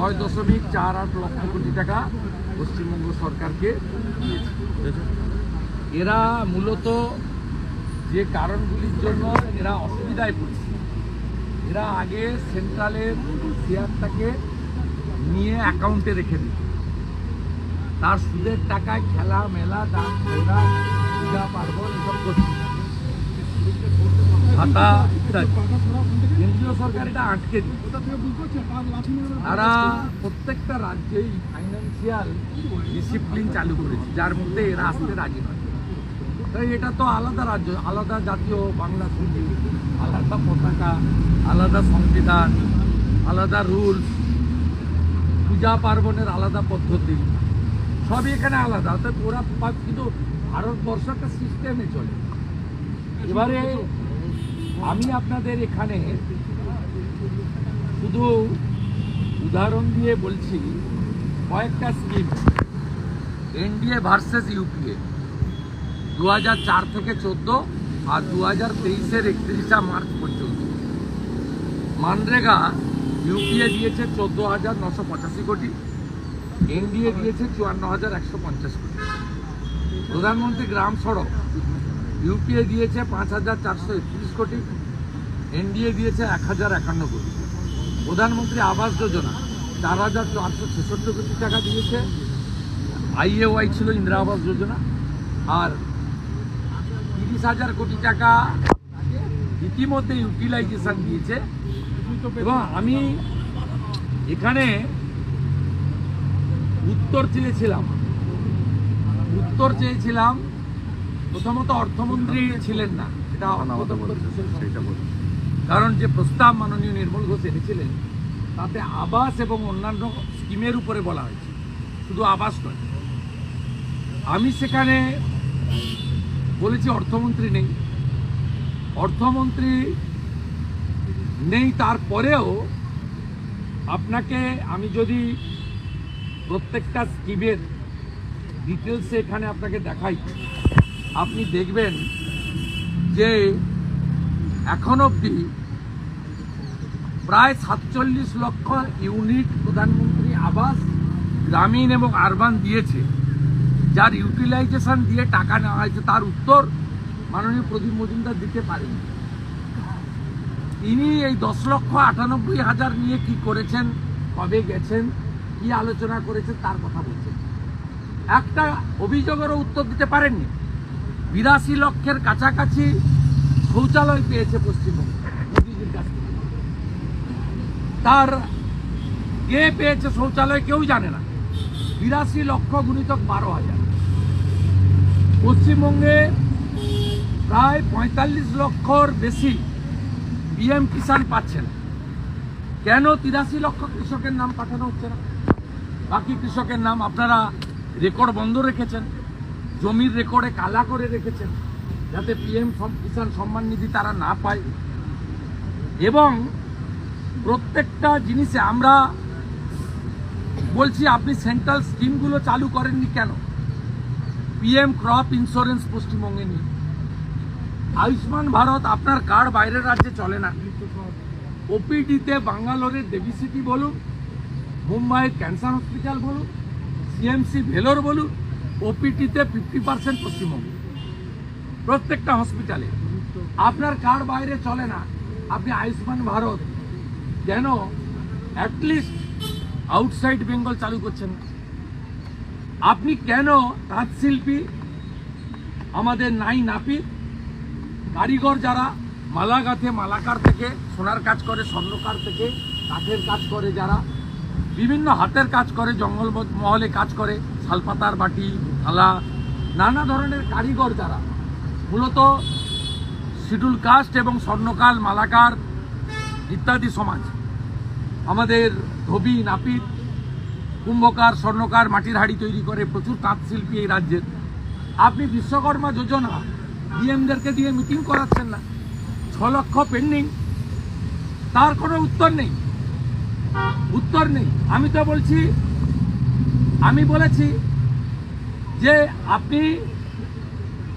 ছয় দশমিক চার আট লক্ষ কোটি টাকা পশ্চিমবঙ্গ সরকারকে দিয়েছে। এরা মূলত যে কারণগুলির জন্য এরা অসুবিধায় পড়ছে। এরা আগে সেন্ট্রালের শেয়ারটাকে নিয়ে অ্যাকাউন্টে রেখে দিত। তার সুদের টাকায় খেলা মেলা দান প্রোগ্রাম পূজা পার্বণ এসব করছে ভাতা ইত্যাদি কেন্দ্রীয় সরকার এটা আটকে তারা প্রত্যেকটা রাজ্যেই ফাইন্যান্সিয়াল ডিসিপ্লিন চালু করেছে, যার মধ্যে এরা আসতে রাজি নয়। তাই এটা তো আলাদা রাজ্য, আলাদা জাতীয় বাংলা ছুটি আলাদা পতাকা, আলাদা সংবিধান, আলাদা রুলস পূজা পার্বণের আলাদা পদ্ধতি। সবই এখানে আলাদা অর্থাৎ ওরা কিন্তু ভারতবর্ষ একটা সিস্টেমে চলে। এবারে আমি আপনাদের এখানে শুধু উদাহরণ দিয়ে বলছি, কয়েকটা স্কিম এনডিএ ভার্সেস ইউপিএ দু চার থেকে চোদ্দ আর দু হাজার তেইশের একত্রিশা মার্চ পর্যন্ত। মানরেগা ইউপিএ দিয়েছে চোদ্দ হাজার নশো পঁচাশি কোটি এনডিএ দিয়েছে চুয়ান্ন হাজার একশো পঞ্চাশ কোটি। প্রধানমন্ত্রী গ্রাম সড়ক ইউপিএ দিয়েছে পাঁচ হাজার চারশো একত্রিশ কোটি এনডিএ দিয়েছে এক হাজার একান্ন কোটি। প্রধানমন্ত্রী আবাস যোজনা চার হাজার চারশো ছেষট্টি কোটি টাকা দিয়েছে। আইএওয়াই ছিল ইন্দিরা আবাস যোজনা। আর তিরিশ হাজার কোটি টাকা ইতিমধ্যে ইউটিলাইজেশন দিয়েছে। এবং আমি এখানে উত্তর চেয়েছিলাম। উত্তর চেয়েছিলাম প্রথমত অর্থমন্ত্রী ছিলেন না এটা কারণ যে প্রস্তাব মাননীয় নির্মল ঘোষ এনেছিলেন তাতে আবাস এবং অন্যান্য স্কিমের উপরে বলা হয়েছে শুধু আবাস নয়। আমি সেখানে বলেছি অর্থমন্ত্রী নেই। অর্থমন্ত্রী নেই তারপরেও আপনাকে আমি যদি প্রত্যেকটা স্কিমের ডিটেলসে এখানে আপনাকে দেখাই আপনি দেখবেন যে এখন অবধি প্রায় সাতচল্লিশ লক্ষ ইউনিট প্রধানমন্ত্রী আবাস, গ্রামীণ এবং আরবান দিয়েছে। যার ইউটিলাইজেশন দিয়ে টাকা নেওয়া হয়েছে। তার উত্তর মাননীয় প্রদীপ মজুমদার দিতে পারেন। তিনি এই দশ লক্ষ আটানব্বই হাজার নিয়ে কি করেছেন, কবে গেছেন, কি আলোচনা করেছেন, তার কথা বলছেন। একটা অভিযোগেরও উত্তর দিতে পারেননি। বিরাশি লক্ষের কাছাকাছি শৌচালয় পেয়েছে পশ্চিমবঙ্গ তার কে পেয়েছে শৌচালয় কেউ জানে না। বিরাশি লক্ষ গুণিতক বারো হাজার। পশ্চিমবঙ্গে প্রায় পঁয়তাল্লিশ লক্ষর বেশি পিএম কিষাণ পাচ্ছেন কেন তিরাশি লক্ষ কৃষকের নাম পাঠানো হচ্ছে না? বাকি কৃষকের নাম আপনারা রেকর্ড বন্ধ রেখেছেন। জমির রেকর্ডে কালা করে রেখেছেন, যাতে পিএম কিষাণ সম্মান নিধি তারা না পায়। এবং প্রত্যেকটা জিনিসে আমরা বলছি, আপনি সেন্ট্রাল স্কিমগুলো চালু করেননি কেন? পিএম ক্রপ ইন্স্যুরেন্স পশ্চিমবঙ্গে নিয়ে। আয়ুষ্মান ভারত আপনার কার্ড বাইরের রাজ্যে চলে না? ওপিডিতে বাঙ্গালোরের দেবী সিটি বলুন, মুম্বাইয়ের ক্যান্সার হসপিটাল বলুন সিএমসি ভেলোর বলুন ওপিটিতে ফিফটি পার্সেন্ট পশ্চিমবঙ্গ, প্রত্যেকটা হসপিটালে আপনার কার্ড বাইরে চলে না। আপনি আয়ুষ্মান ভারত কেন অ্যাটলিস্ট আউটসাইড বেঙ্গল চালু করছেন। আপনি কেন তাঁত শিল্পী আমাদের নাই নাপিত কারিগর যারা মালা গাঁথে মালাকার থেকে, সোনার কাজ করে, স্বর্ণকার থেকে, কাঠের কাজ করে যারা বিভিন্ন হাতের কাজ করে, জঙ্গল মহলে কাজ করে, শালপাতার বাটি, থালা, নানা ধরনের কারিগর যারা। মূলত শিডুল কাস্ট এবং স্বর্ণকাল, মালাকার ইত্যাদি সমাজ। আমাদের ধবি, নাপিত, কুম্ভকার, স্বর্ণকার মাটির হাড়ি তৈরি করে প্রচুর তাঁত শিল্পী এই রাজ্যের। আপনি বিশ্বকর্মা যোজনা ডিএমদেরকে দিয়ে মিটিং করাচ্ছেন না। ছ লক্ষ পেন্ডিং। তার কোনো উত্তর নেই। উত্তর নেই। আমি তো বলছি, আমি বলেছি যে আপনি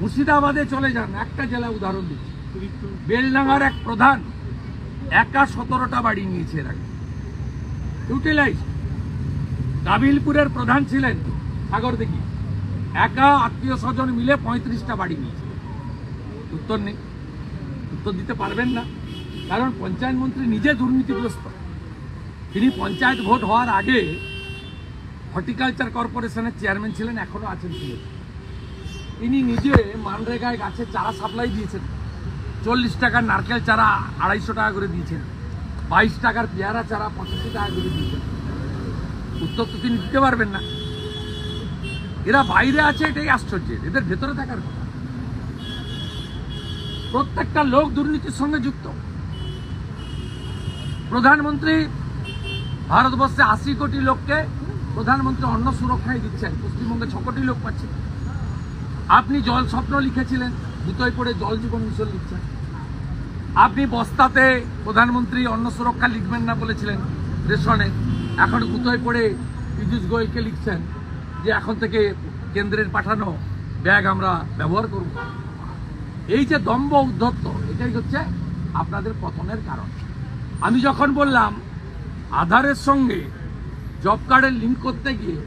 মুর্শিদাবাদে চলে যান। একটা জেলা উদাহরণ দিচ্ছি। বেলডাঙ্গার এক প্রধান একা সতেরোটা বাড়ি নিয়েছে এর আগে। ইউটিলাইজ কাবিলপুরের প্রধান ছিলেন সাগর দেখি একা আত্মীয় স্বজন মিলে পঁয়ত্রিশটা বাড়ি নিয়েছে। উত্তর নেই। উত্তর দিতে পারবেন না। কারণ পঞ্চায়েত মন্ত্রী নিজে দুর্নীতিগ্রস্ত। তিনি পঞ্চায়েত ভোট হওয়ার আগে হর্টিকালচার কর্পোরেশনের চেয়ারম্যান ছিলেন, এখনও আছেন ছিলেন তিনি নিজে মানরেগায় গাছের চারা সাপ্লাই দিয়েছেন। চল্লিশ টাকার নারকেল চারা আড়াইশো টাকা করে দিয়েছেন। বাইশ টাকার পেয়ারা চারা পঁচাশি টাকা করে দিয়েছেন। উত্তর তো তিনি দিতে পারবেন না। এরা বাইরে আছে, এটাই আশ্চর্য। এদের ভেতরে থাকার কথা। প্রত্যেকটা লোক দুর্নীতির সঙ্গে যুক্ত। প্রধানমন্ত্রী ভারতবর্ষে আশি কোটি লোককে প্রধানমন্ত্রী অন্ন সুরক্ষায় দিচ্ছেন। পশ্চিমবঙ্গে ছ কোটি লোক পাচ্ছে। আপনি জল স্বপ্ন লিখেছিলেন দুটোই পড়ে জল জীবন মিশন লিখছেন। আপনি বস্তাতে প্রধানমন্ত্রী অন্ন সুরক্ষা লিখবেন না বলেছিলেন রেশনে। এখন গুতোয় পড়ে পীযূষ গোয়েলকে লিখছেন যে এখন থেকে কেন্দ্রের পাঠানো ব্যাগ আমরা ব্যবহার করব। এই যে দম্ভ উদ্ধত্ত, এটাই হচ্ছে আপনাদের পতনের কারণ। আমি যখন বললাম আধারের সঙ্গে জব কার্ডের লিঙ্ক করতে গিয়ে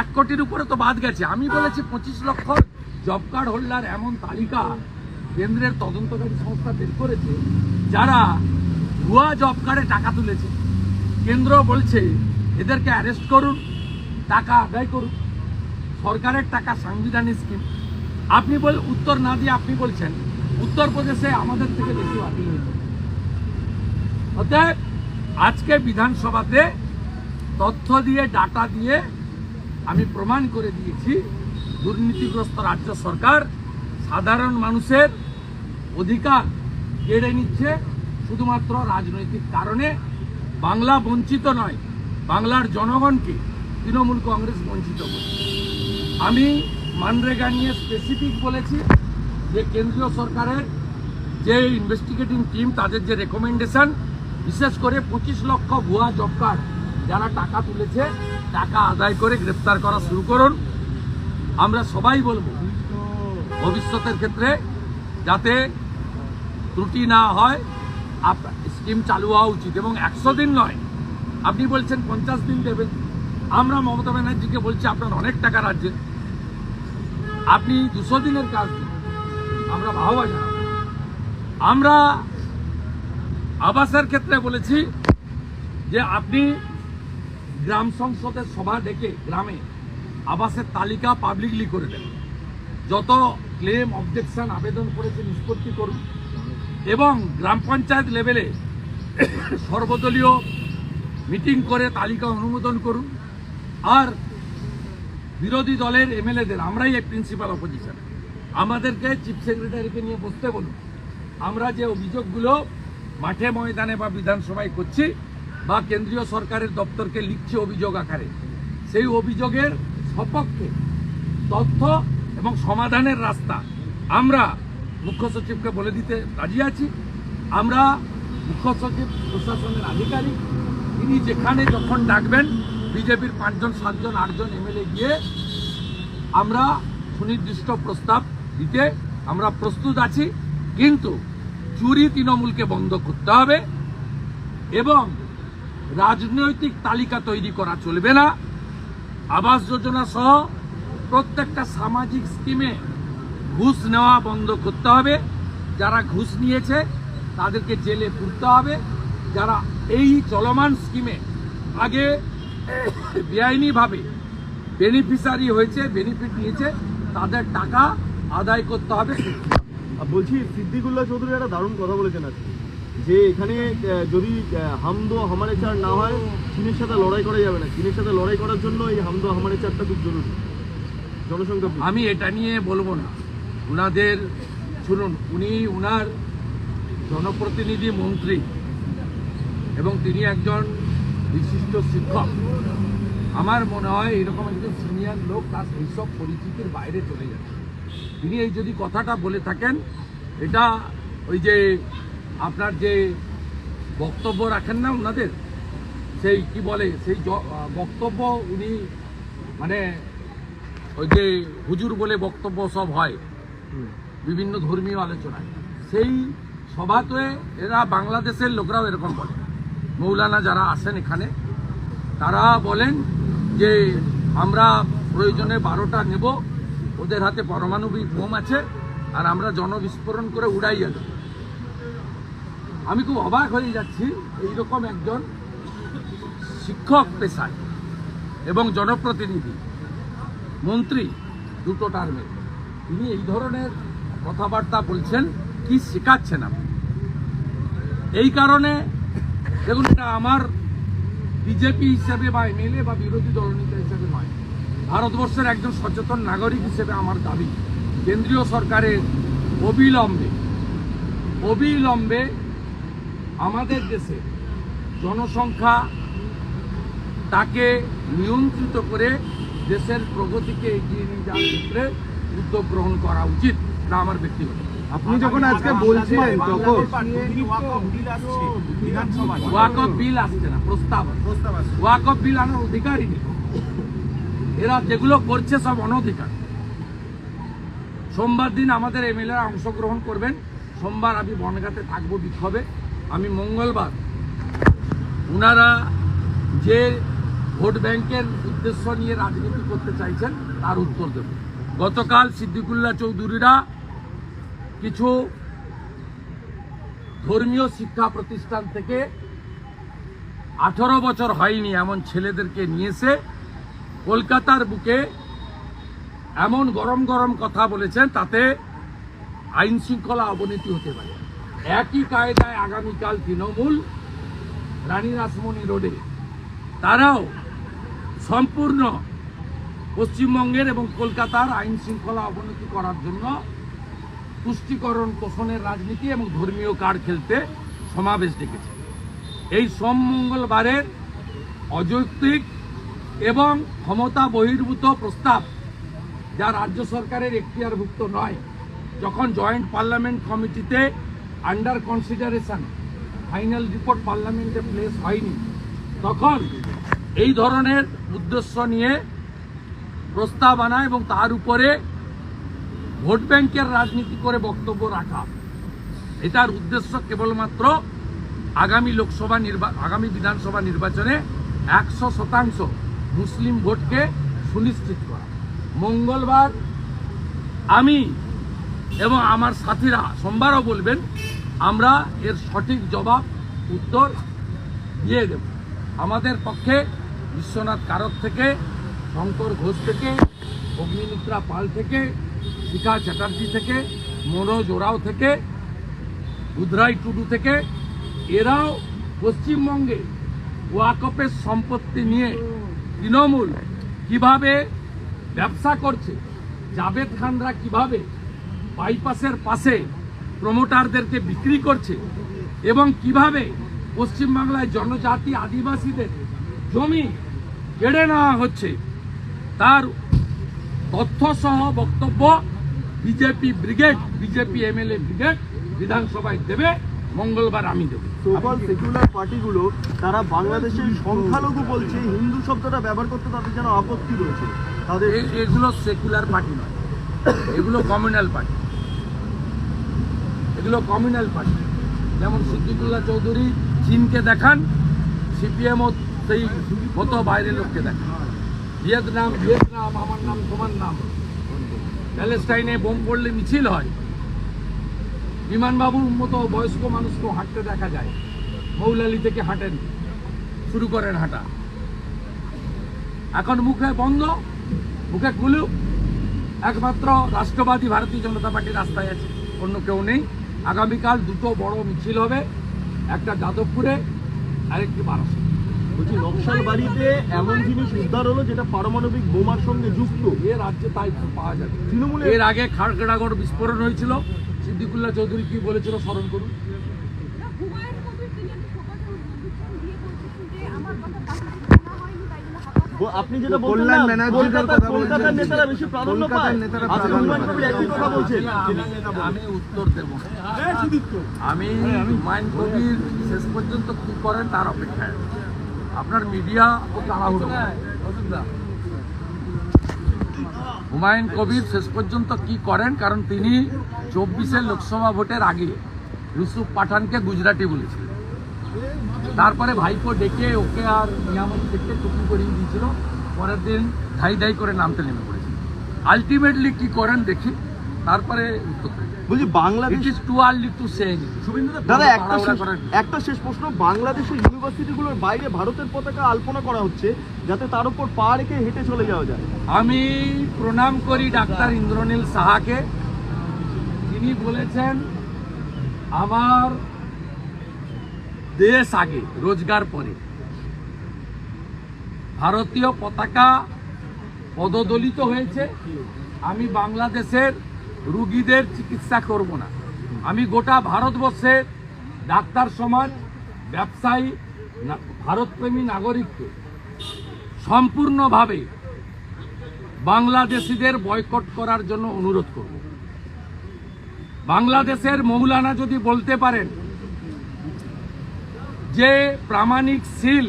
এক কোটির উপরে তো বাদ গেছে। আমি বলেছি পঁচিশ লক্ষ জব কার্ড হোল্ডার এমন তালিকা কেন্দ্রের তদন্তকারী সংস্থা বের করেছে, যারা ভুয়া জব কার্ডে টাকা তুলেছে। কেন্দ্র বলছে, এদেরকে অ্যারেস্ট করুন, টাকা আদায় করুন। সরকারের টাকা সাংবিধানিক স্কিম আপনি বল, উত্তর না দিয়ে আপনি বলছেন, উত্তরপ্রদেশে আমাদের থেকে বেশি বাতিল হয়েছে অতএব আজকে বিধানসভাতে তথ্য দিয়ে, ডাটা দিয়ে আমি প্রমাণ করে দিয়েছি, দুর্নীতিগ্রস্ত রাজ্য সরকার সাধারণ মানুষের অধিকার কেড়ে নিচ্ছে শুধুমাত্র রাজনৈতিক কারণে। বাংলা বঞ্চিত নয়, বাংলার জনগণকে তৃণমূল কংগ্রেস বঞ্চিত করছে। আমি মানরেগা নিয়ে স্পেসিফিক বলেছি যে কেন্দ্রীয় সরকারের যে ইনভেস্টিগেটিং টিম তাদের যে রেকমেন্ডেশন বিশেষ করে পঁচিশ লক্ষ ভুয়া জব কার্ড যারা টাকা তুলেছে, টাকা আদায় করে গ্রেপ্তার করা শুরু করুন। আমরা সবাই বলব, ভবিষ্যতের ক্ষেত্রে যাতে ত্রুটি না হয় স্কিম চালু হওয়া উচিত। এবং একশো দিন নয়, আপনি বলছেন পঞ্চাশ দিন দেবেন। আমরা মমতা ব্যানার্জিকে বলছি, আপনার অনেক টাকা রাজ্যে। আপনি দুশো দিনের কাজ আমরা বাহবা জানাব। আমরা আবাসের ক্ষেত্রে বলেছি যে আপনি গ্রাম সংসদের সভা ডেকে গ্রামে আবাসের তালিকা পাবলিকলি করে দেন। যত ক্লেম অবজেকশন আবেদন করেছে নিষ্পত্তি করুন এবং গ্রাম পঞ্চায়েত লেভেলে সর্বদলীয় মিটিং করে তালিকা অনুমোদন করুন। আর বিরোধী দলের এমএলএদের, আমরাই এই প্রিন্সিপাল অপোজিশন আমাদেরকে চিফ সেক্রেটারিকে নিয়ে বসতে বলুন। আমরা যে অভিযোগগুলো মাঠে ময়দানে বা বিধানসভায় করছি বা কেন্দ্রীয় সরকারের দপ্তরকে লিখছি অভিযোগ আকারে। সেই অভিযোগের সপক্ষে তথ্য এবং সমাধানের রাস্তা আমরা মুখ্য সচিবকে বলে দিতে রাজি আছি। আমরা মুখ্য সচিব, প্রশাসনের আধিকারিক, তিনি যেখানে যখন ডাকবেন, বিজেপির পাঁচজন, সাতজন, আটজন এমএলএ গিয়ে আমরা সুনির্দিষ্ট প্রস্তাব দিতে আমরা প্রস্তুত আছি। কিন্তু চুরি তৃণমূলকে বন্ধ করতে হবে এবং রাজনৈতিক তালিকা তৈরি করা চলবে না। আবাস যোজনা সহ প্রত্যেকটা সামাজিক স্কিমে ঘুষ নেওয়া বন্ধ করতে হবে। যারা ঘুষ নিয়েছে, তাদেরকে জেলে পুরতে হবে। যারা এই চলমান স্কিমে আগে বেআইনিভাবে বেনিফিশিয়ারি হয়েছে, বেনিফিট নিয়েছে, তাদের টাকা আদায় করতে হবে। বলছি, সিদ্দিকুল্লাহ চৌধুরী একটা দারুণ কথা বলেছেন আজকে। যে এখানে যদি হামদো হামারে চার না হয়, চীনের সাথে লড়াই করা যাবে না। চীনের সাথে লড়াই করার জন্য এই হামদো হামারে চারটা খুব জরুরি। জনসংখ্যা আমি এটা নিয়ে বলব না। উনাদের, শুনুন, উনি উনার জনপ্রতিনিধি মন্ত্রী এবং তিনি একজন বিশিষ্ট শিক্ষক। আমার মনে হয় এরকম একজন সিনিয়র লোক তার এইসব পরিচিতির বাইরে চলে যাচ্ছে তিনি এই যদি কথাটা বলে থাকেন এটা ওই যে আপনার যে বক্তব্য রাখেন না ওনাদের সেই কি বলে সেই বক্তব্য উনি মানে ওই যে হুজুর বলে বক্তব্য সব হয়। বিভিন্ন ধর্মীয় আলোচনায়। সেই সভাতে এরা বাংলাদেশের লোকরাও এরকম বলে। মৌলানা যারা আসেন এখানে তারা বলেন যে আমরা প্রয়োজনে বারোটা নেব। ওদের হাতে পারমাণবিক বোম আছে আর আমরা জনবিস্ফোরণ করে উড়াই আনব আমি খুব অবাক হয়ে যাচ্ছি, এইরকম একজন শিক্ষক পেশায় এবং জনপ্রতিনিধি, মন্ত্রী, দুটো টার্মে তিনি এই ধরনের কথাবার্তা বলছেন, কি শেখাচ্ছেন আপনি? এই কারণে, দেখুন, এটা আমার বিজেপি হিসেবে বা এমএলএ বা বিরোধী দলনেতা হিসেবে ভারতবর্ষের একজন সচেতন নাগরিক হিসেবে আমার দাবি কেন্দ্রীয় সরকারের অবিলম্বে অবিলম্বে আমাদের দেশে জনসংখ্যা তাকে নিয়ন্ত্রিত করে দেশের প্রগতিকে এগিয়ে নিয়ে যাওয়ার ক্ষেত্রে উদ্যোগ গ্রহণ করা উচিত এটা আমার ব্যক্তিগত। আপনি যখন আজকে বলছেন তখন ওয়াক অফ বিল আসছে। না প্রস্তাব ওয়াক অফ বিল আনার অধিকারই নেই। এরা যেগুলো করছে সব অনধিকার। সোমবার দিন আমাদের এমএলএ অংশগ্রহণ করবেন। সোমবার আমি বনগাতে থাকব বিক্ষোভে। আমি মঙ্গলবার ওনারা যে ভোট ব্যাংকের উদ্দেশ্য নিয়ে রাজনীতি করতে চাইছেন, তার উত্তর দেব। গতকাল সিদ্দিকুল্লাহ চৌধুরীরা কিছু ধর্মীয় শিক্ষা প্রতিষ্ঠান থেকে আঠারো বছর হয়নি এমন ছেলেদেরকে নিয়ে এসে কলকাতার বুকে এমন গরম গরম কথা বলেছেন তাতে আইন শৃঙ্খলা অবনতি হতে পারে। একই কায়দায় আগামীকাল তৃণমূল রানী রাসমণি রোডে। তারাও সম্পূর্ণ পশ্চিমবঙ্গের এবং কলকাতার আইন শৃঙ্খলা অবনতি করার জন্য তুষ্টিকরণ, পোষণের রাজনীতি এবং ধর্মীয় কার্ড খেলতে সমাবেশ ডেকেছে। এই সোম মঙ্গলবারের অযৌক্তিক এবং ক্ষমতা বহির্ভূত প্রস্তাব যা রাজ্য সরকারের এখতিয়ারভুক্ত নয়, যখন জয়েন্ট পার্লামেন্ট কমিটিতে আন্ডার কনসিডারেশন ফাইনাল রিপোর্ট পার্লামেন্টে প্লেস হয়নি, তখন এই ধরনের উদ্দেশ্য নিয়ে প্রস্তাব আনা এবং তার উপরে ভোট ব্যাংকের রাজনীতি করে বক্তব্য রাখা। এটার উদ্দেশ্য কেবলমাত্র আগামী লোকসভা নির্বা আগামী বিধানসভা নির্বাচনে একশো শতাংশ মুসলিম ভোটকে সুনিশ্চিত করা। মঙ্গলবার আমি এবং আমার সাথীরা সোমবারও বলবেন, আমরা এর সঠিক জবাব, উত্তর দিয়ে দেব। আমাদের পক্ষে বিশ্বনাথ কারক থেকে, শঙ্কর ঘোষ থেকে, অগ্নিমিত্রা পাল থেকে, শিখা চ্যাটার্জি থেকে, মনোজ ওরাও থেকে, উদরাই টুডু থেকে, এরাও পশ্চিমবঙ্গে ওয়াকপের সম্পত্তি নিয়ে তৃণমূল কীভাবে ব্যবসা করছে, জাভেদ খানরা কীভাবে বাইপাসের পাশে প্রমোটারদেরকে বিক্রি করছে এবং কীভাবে পশ্চিমবাংলায় জনজাতি আদিবাসীদের জমি কেড়ে নেওয়া হচ্ছে, তার তথ্য সহ বক্তব্য BJP brigade, BJP MLA brigade বিধানসভায় দেবে, মঙ্গলবার আমি দেবো। সোকল সেকুলার পার্টিগুলো তারা বাংলাদেশের সংখ্যালঘু বলছে, হিন্দু শব্দটা ব্যবহার করতে তাদের যেন আপত্তি রয়েছে। তাদের এগুলো সেকুলার পার্টি নয়। এগুলো কমিউনাল পার্টি এগুলো কমিউনাল পার্টি যেমন সিদ্দিকুল্লাহ চৌধুরী চীনকে দেখান, সিপিএমও সেই মতো বাইরের লোককে দেখান। ভিয়েতনাম ভিয়েতনাম, আমার নাম, তোমার নাম। প্যালেস্টাইনে বোম পড়লে মিছিল হয়। বিমানবাবুর মতো বয়স্ক মানুষকেও হাঁটতে দেখা যায়। মৌলালি থেকে হাঁটেন শুরু করেন হাঁটা। এখন মুখে বন্ধ মুখে কুলুপ। একমাত্র রাষ্ট্রবাদী ভারতীয় জনতা পার্টি রাস্তায় আছে অন্য কেউ নেই। আগামীকাল দুটো বড় মিছিল হবে একটা যাদবপুরে আরেকটি বারাসত। বলছি নকশাল বাড়িতে এমন জিনিস উদ্ধার হলো যেটা পারমাণবিক বোমার সঙ্গে যুক্ত? এ রাজ্যে তাই পাওয়া যাবে। তৃণমূলের এর আগে খাড়গড়াগড় বিস্ফোরণ হয়েছিল সিদ্দিকুল্লাহ চৌধুরী কি বলেছিল স্মরণ করুন। আপনি যেটা কথা বলছেন। নেতারা বেশি প্রাধান্য পায়। নেতারা একই কথা বলছেন। আমি- উত্তর দেব। আমি হুমায়ুন কবির শেষ পর্যন্ত কি করেন তার অপেক্ষায়। আপনার মিডিয়া ও তাড়াহুড়ো। হুমায়ুন কবির শেষ পর্যন্ত কি করেন? কারণ তিনি চব্বিশের লোকসভা ভোটের আগে ইউসুফ পাঠানকে গুজরাটি বলেছিলেন। তারপরে ভাইপো ডেকে ওকে আর নিয়ামত থেকে টুপি করিয়ে দিয়েছিল। পরের দিন ধাই ধাই করে নামতে নেমে পড়েছে। আলটিমেটলি কি করেন দেখি। তারপরে বলছি Bangladesh is too early to say দাদা একটা শেষ প্রশ্ন। বাংলাদেশের ইউনিভার্সিটিগুলোর বাইরে ভারতের পতাকা আলপনা করা হচ্ছে যাতে তার উপর পা রেখে হেঁটে চলে যাওয়া যায়। আমি প্রণাম করি ডাক্তার ইন্দ্রনীল সাহাকে। তিনি বলেছেন আমার দেশ আগে রোজগার পরে। ভারতীয় পতাকা পদদলিত হয়েছে। আমি বাংলাদেশের রুগীদের চিকিৎসা করব না। আমি গোটা ভারতবর্ষের ডাক্তার সমাজ, ব্যবসায়ী ভারতপ্রেমী নাগরিককে সম্পূর্ণভাবে বাংলাদেশিদের বয়কট করার জন্য অনুরোধ করব। বাংলাদেশের মৌলানা যদি বলতে পারেন যে প্রামাণিক সিল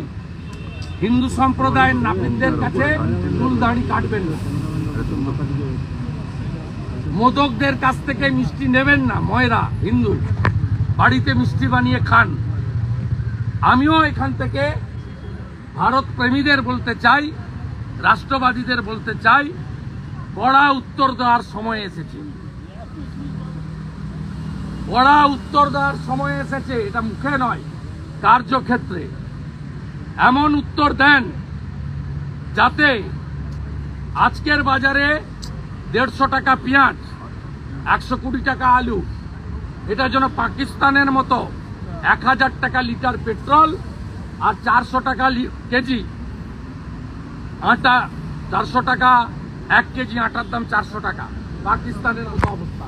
হিন্দু সম্প্রদায়ের নাপিতদের কাছে ফুলদাড়ি কাটবেন না। মোদকদের কাছ থেকে মিষ্টি নেবেন না, ময়রা হিন্দু বাড়িতে মিষ্টি বানিয়ে খান। আমিও এখান থেকে ভারত প্রেমীদের বলতে চাই, রাষ্ট্রবাদীদের বলতে চাই কড়া উত্তর দেওয়ার সময় এসেছে। কড়া উত্তর দেওয়ার সময় এসেছে, এটা মুখে নয়, কার্যক্ষেত্রে। এমন উত্তর দেন যাতে আজকের বাজারে দেড়শো টাকা পেঁয়াজ, একশো কুড়ি টাকা আলু। এটা যেন পাকিস্তানের মতো এক হাজার টাকা লিটার পেট্রোল আর চারশো টাকা কেজি। আটা চারশো টাকা, এক কেজি আটার দাম চারশো টাকা। পাকিস্তানের অবস্থা।